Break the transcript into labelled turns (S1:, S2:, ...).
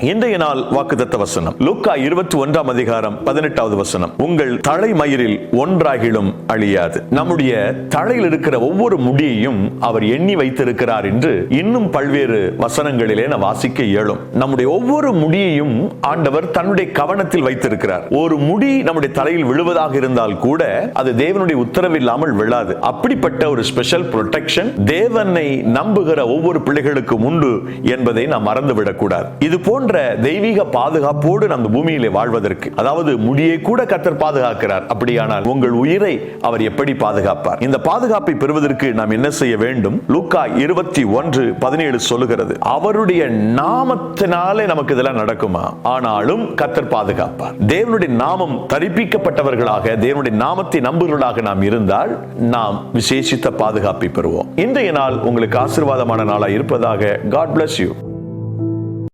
S1: இன்றைய நாள் வாக்குதத்த வசனம். லூக்கா இருபத்தி ஒன்றாம் அதிகாரம் பதினெட்டாவது வசனம். உங்கள் தலைமயிரில் ஒன்றாகிலும் அழியாது. நம்முடைய தலையில் இருக்கிற ஒவ்வொரு முடியையும் அவர் எண்ணி வைத்திருக்கிறார் என்று இன்னும் பல்வேறு வசனங்களிலே நான் வாசிக்க இயலும். நம்முடைய ஒவ்வொரு முடியையும் ஆண்டவர் தன்னுடைய கவனத்தில் வைத்திருக்கிறார். ஒரு முடி நம்முடைய தலையில் விழுவதாக இருந்தால் கூட அது தேவனுடைய உத்தரவு இல்லாமல் விழாது. அப்படிப்பட்ட ஒரு ஸ்பெஷல் ப்ரொடெக்ஷன் தேவனை நம்புகிற ஒவ்வொரு பிள்ளைகளுக்கும் உண்டு என்பதை நாம் மறந்துவிடக்கூடாது. இது போன்ற தெய்வீக பாதுகாப்போடு நம்ம பூமியிலே வாழ்வதற்கு அதாவது முடியை கூட கத்தர் பாதுகாக்கிறார். அப்படியானால் உங்கள் உயிரை அவர் எப்படி பாதுகாப்பார்? இந்த பாதுகாப்பை பெறுவதற்கு நாம் என்ன செய்ய வேண்டும்? லூக்கா இருபத்தி ஒன்று பதினேழு சொல்லுகிறது அவருடைய நாமத்தினாலே நமக்கு இதெல்லாம் நடக்குமா? ஆனாலும் கத்தர் பாதுகாப்பார். தேவனுடைய நாமம் தரிப்பிக்கப்பட்டவர்களாக தேவனுடைய நாமத்தை நம்புகிறவர்களாக நாம் இருந்தால் நாம் விசேஷித்த பாதுகாப்பை பெறுவோம். இன்றைய நாள் உங்களுக்கு ஆசீர்வாதமான நாளாக இருப்பதாக காட் பிளஸ் யூ